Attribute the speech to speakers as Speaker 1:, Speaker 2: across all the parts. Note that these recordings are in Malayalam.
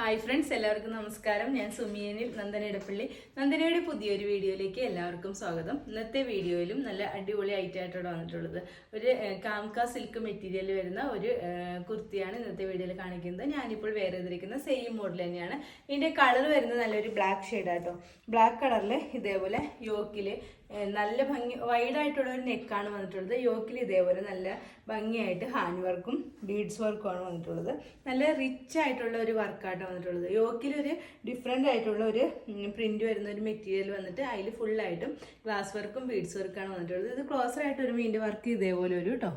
Speaker 1: ഹായ് ഫ്രണ്ട്സ് എല്ലാവർക്കും നമസ്കാരം. ഞാൻ സുമിയനിൽ നന്ദന ഇടപ്പള്ളി നന്ദനയുടെ പുതിയൊരു വീഡിയോയിലേക്ക് എല്ലാവർക്കും സ്വാഗതം. ഇന്നത്തെ വീഡിയോയിലും നല്ല അടിപൊളി ഐറ്റമായിട്ടാണ് വന്നിട്ടുള്ളത് ഒരു കാംകാ കാംക സിൽക്ക് മെറ്റീരിയൽ വരുന്ന ഒരു കുർത്തിയാണ് ഇന്നത്തെ വീഡിയോയിൽ കാണിക്കുന്നത്. ഞാനിപ്പോൾ വേറെ ചെയ്തിരിക്കുന്ന സെയിം മോഡൽ തന്നെയാണ്. ഇതിന്റെ കളർ വരുന്നത് നല്ലൊരു ബ്ലാക്ക് ഷെയ്ഡാട്ടോ. ബ്ലാക്ക് കളറിൽ ഇതേപോലെ യോക്കിൽ നല്ല ഭംഗി വൈഡായിട്ടുള്ള ഒരു നെക്കാണ് വന്നിട്ടുള്ളത്. യോക്കിൽ ഇതേപോലെ നല്ല ഭംഗിയായിട്ട് ഹാൻഡ് വർക്കും ബീഡ്സ് വർക്കും ആണ് വന്നിട്ടുള്ളത്. നല്ല റിച്ച് ആയിട്ടുള്ള ഒരു വർക്കായിട്ട് വന്നിട്ടുള്ളത്. യോക്കിൽ ഒരു ഡിഫറെന്റ് ആയിട്ടുള്ള ഒരു പ്രിന്റ് വരുന്ന ഒരു മെറ്റീരിയൽ വന്നിട്ട് അതിൽ ഫുള്ളായിട്ടും ഗ്ലാസ് വർക്കും ബീഡ്സ് വർക്കാണ് വന്നിട്ടുള്ളത്. ഇത് ക്ലോസർ ആയിട്ട് ഒരു മീന്റെ വർക്ക് ഇതേപോലെ ഒരു കേട്ടോ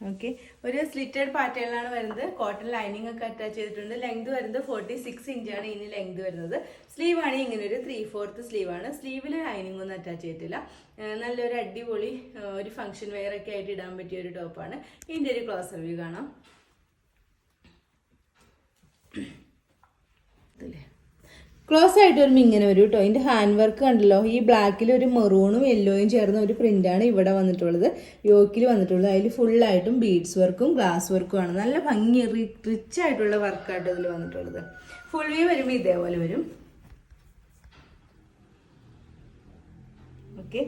Speaker 1: ഓക്കെ ഒരു സ്ലിറ്റഡ് പാറ്റേണിലാണ് വരുന്നത്. കോട്ടൺ ലൈനിങ് ഒക്കെ അറ്റാച്ച് ചെയ്തിട്ടുണ്ട്. ലെങ്ത് വരുന്നത് ഫോർട്ടി സിക്സ് ഇഞ്ചാണ് ഇതിന് ലെങ്ത് വരുന്നത്. സ്ലീവ് ആണ് ഇങ്ങനെ ഒരു ത്രീ ഫോർത്ത് സ്ലീവ് ആണ് സ്ലീവിൽ ലൈനിങ് ഒന്നും അറ്റാച്ച് ചെയ്തിട്ടില്ല. നല്ലൊരു അടിപൊളി ഒരു ഫംഗ്ഷൻ വെയർ ഒക്കെ ആയിട്ട് ഇടാൻ പറ്റിയ ഒരു ടോപ്പാണ് ഇതിന്റെ ഒരു ക്ലോസർ വ്യൂ കാണാം. ക്ലോസ് ആയിട്ട് വരുമ്പോൾ ഇങ്ങനെ വരും കേട്ടോ ഇതിന്റെ ഹാൻഡ് വർക്ക് കണ്ടല്ലോ. ഈ ബ്ലാക്കിൽ ഒരു മെറൂണും യെല്ലോയും ചേർന്ന ഒരു പ്രിന്റാണ് ഇവിടെ വന്നിട്ടുള്ളത്. യോക്കിൽ വന്നിട്ടുള്ളത്. അതിൽ ഫുള്ളായിട്ടും ബീഡ്സ് വർക്കും ഗ്ലാസ് വർക്കും ആണ്. നല്ല ഭംഗി റിച്ച് ആയിട്ടുള്ള വർക്കായിട്ട് ഇതിൽ വന്നിട്ടുള്ളത്. ഫുൾ വ്യൂ വരുമ്പോൾ ഇതേപോലെ വരും. ഓക്കെ.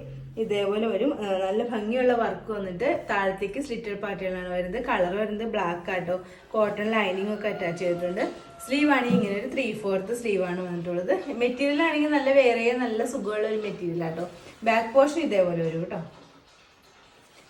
Speaker 1: ഇതേപോലെ വരും. നല്ല ഭംഗിയുള്ള വർക്ക് വന്നിട്ട് താഴത്തേക്ക് സ്ലിറ്റഡ് പാറ്റേണാണ് വരുന്നത്. കളർ വരുന്നത് ബ്ലാക്ക് ആട്ടോ. കോട്ടൺ ലൈനിങ് ഒക്കെ അറ്റാച്ച് ചെയ്തിട്ടുണ്ട്. സ്ലീവ് ആണെങ്കിൽ ഇങ്ങനെ ഒരു ത്രീ ഫോർത്ത് സ്ലീവ് ആണ് വന്നിട്ടുള്ളത്. മെറ്റീരിയൽ ആണെങ്കിൽ നല്ല വേറെ നല്ല സുഖമുള്ള ഒരു മെറ്റീരിയൽ ആട്ടോ. ബാക്ക് പോർഷൻ ഇതേപോലെ വരും കേട്ടോ.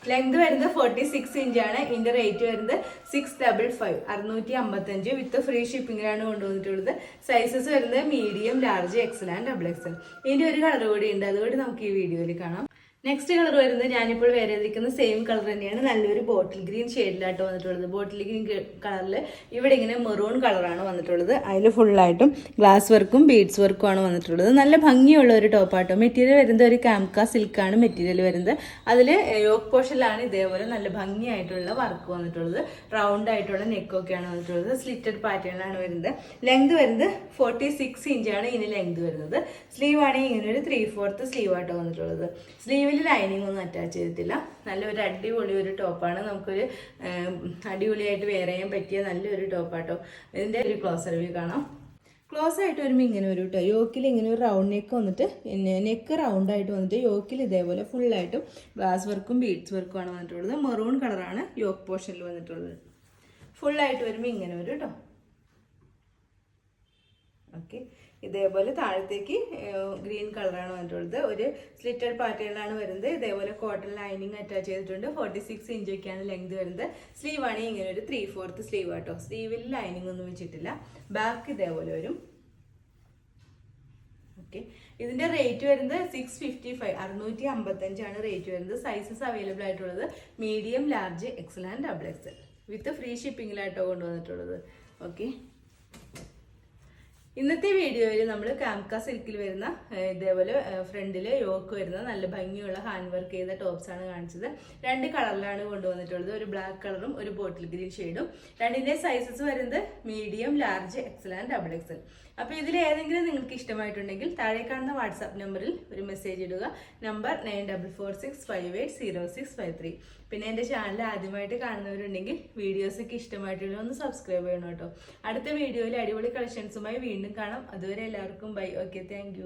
Speaker 1: ലെങ്ത് വരുന്നത് ഫോർട്ടി സിക്സ് ആണ്. ഇതിന്റെ റേറ്റ് വരുന്നത് സിക്സ് ഡബിൾ ഫൈവ് അറുന്നൂറ്റി അമ്പത്തഞ്ച് വിത്ത് ഫ്രീ ഷിപ്പിംഗിലാണ് കൊണ്ടുവന്നിട്ടുള്ളത്. സൈസസ് വരുന്നത് medium large XL and double XL ഇതിന്റെ ഒരു കളർ കൂടി ഉണ്ട്. അതുകൊണ്ട് നമുക്ക് ഈ വീഡിയോയിൽ കാണാം. നെക്സ്റ്റ് കളർ വരുന്നത് ഞാനിപ്പോൾ വേറെ ഇരിക്കുന്ന സെയിം കളർ തന്നെയാണ്. നല്ലൊരു ബോട്ടിൽ ഗ്രീൻ ഷെയ്ഡിലായിട്ട് വന്നിട്ടുള്ളത്. ബോട്ടിൽ ഗ്രീൻ കളറിൽ ഇവിടെ ഇങ്ങനെ മെറൂൺ കളറാണ് വന്നിട്ടുള്ളത്. അതിൽ ഫുള്ളായിട്ടും ഗ്ലാസ് വർക്കും ബീഡ്സ് വർക്കും ആണ് വന്നിട്ടുള്ളത്. നല്ല ഭംഗിയുള്ള ഒരു ടോപ്പാട്ടോ മെറ്റീരിയൽ വരുന്നത് ഒരു കാംക സിൽക്കാണ് മെറ്റീരിയൽ വരുന്നത്. അതിൽ യോക്ക് പോഷനിലാണ് ഇതേപോലെ നല്ല ഭംഗിയായിട്ടുള്ള വർക്ക് വന്നിട്ടുള്ളത്. റൗണ്ട് ആയിട്ടുള്ള നെക്കൊക്കെയാണ് വന്നിട്ടുള്ളത്. സ്ലിറ്റഡ് പാറ്റേണിലാണ് വരുന്നത്. ലെങ്ത് വരുന്നത് ഫോർട്ടി സിക്സ് ഇഞ്ചാണ് ഇതിന് ലെങ്ത് വരുന്നത്. സ്ലീവ് ആണെങ്കിൽ ഇങ്ങനെ ഒരു ത്രീ ഫോർത്ത് സ്ലീവ് വന്നിട്ടുള്ളത്. സ്ലീവിൽ ലൈനിങ് ഒന്നും അറ്റാച്ച് ചെയ്തിട്ടില്ല. നല്ലൊരു അടിപൊളി ഒരു ടോപ്പാണ് നമുക്കൊരു അടിപൊളിയായിട്ട് വെയർ ചെയ്യാൻ പറ്റിയ നല്ലൊരു ടോപ്പാട്ടോ ഇതിന്റെ ഒരു ക്ലോസർ വ്യൂ കാണാം. ക്ലോസ് ആയിട്ട് വരുമ്പോൾ ഇങ്ങനെ ഒരു കേട്ടോ യോക്കിൽ ഇങ്ങനെ ഒരു റൗണ്ട് നെക്ക് വന്നിട്ട് പിന്നെ നെക്ക് റൗണ്ട് ആയിട്ട് വന്നിട്ട് യോക്കിൽ ഇതേപോലെ ഫുള്ളായിട്ടും ഗ്ലാസ് വർക്കും ബീഡ്സ് വർക്കും ആണ് വന്നിട്ടുള്ളത്. മെറൂൺ കളറാണ് യോക്ക് പോർഷനിൽ വന്നിട്ടുള്ളത്. ഫുള്ളായിട്ട് വരുമ്പോൾ ഇങ്ങനെ വരും കേട്ടോ ഓക്കെ ഇതേപോലെ താഴത്തേക്ക് ഗ്രീൻ കളറാണ് വന്നിട്ടുള്ളത്. ഒരു സ്ലിറ്റഡ് പാറ്റേണിലാണ് വരുന്നത്. ഇതേപോലെ കോട്ടൺ ലൈനിങ് അറ്റാച്ച് ചെയ്തിട്ടുണ്ട്. ഫോർട്ടി സിക്സ് ഇഞ്ചൊക്കെയാണ് ലെങ്ത് വരുന്നത്. സ്ലീവ് ആണെങ്കിൽ ഇങ്ങനെ ഒരു ത്രീ ഫോർത്ത് സ്ലീവ് ആട്ടോ. സ്ലീവിൽ ലൈനിങ് ഒന്നും വെച്ചിട്ടില്ല. ബാക്ക് ഇതേപോലെ വരും. ഓക്കെ ഇതിന്റെ റേറ്റ് വരുന്നത് സിക്സ് ഫിഫ്റ്റി ഫൈവ് അറുന്നൂറ്റി അമ്പത്തഞ്ചാണ് റേറ്റ് വരുന്നത്. സൈസസ് അവൈലബിൾ ആയിട്ടുള്ളത് medium large XL and double XL with free ഷിപ്പിങ്ങിലായിട്ടോ കൊണ്ടുവന്നിട്ടുള്ളത്. ഓക്കെ ഇന്നത്തെ വീഡിയോയിൽ നമ്മൾ കാംക സിൽക്കിൽ വരുന്ന ഇതേപോലെ ഫ്രണ്ടിൽ യോക്ക് വരുന്ന നല്ല ഭംഗിയുള്ള ഹാൻഡ് വർക്ക് ചെയ്ത ടോപ്സ് ആണ് കാണിച്ചത്. രണ്ട് കളറിലാണ് കൊണ്ടുവന്നിട്ടുള്ളത്. ഒരു ബ്ലാക്ക് കളറും ഒരു ബോട്ടിൽ ഗ്രീൻ ഷെയ്ഡും രണ്ടിന്റെ സൈസസ് വരുന്നത് medium large XL and double XL അപ്പോൾ ഇതിൽ ഏതെങ്കിലും നിങ്ങൾക്ക് ഇഷ്ടമായിട്ടുണ്ടെങ്കിൽ താഴെ കാണുന്ന വാട്സാപ്പ് നമ്പറിൽ ഒരു മെസ്സേജ് ഇടുക. Number nine double four six five eight zero six five three പിന്നെ എന്റെ ചാനൽ ആദ്യമായിട്ട് കാണുന്നവരുണ്ടെങ്കിൽ വീഡിയോസൊക്കെ ഇഷ്ടമായിട്ടുള്ള ഒന്ന് സബ്സ്ക്രൈബ് ചെയ്യണം കേട്ടോ. അടുത്ത വീഡിയോയിൽ അടിപൊളി കളക്ഷൻസുമായി വീണ്ടും കാണാം. അതുവരെ എല്ലാവർക്കും ബൈ ഓക്കെ താങ്ക്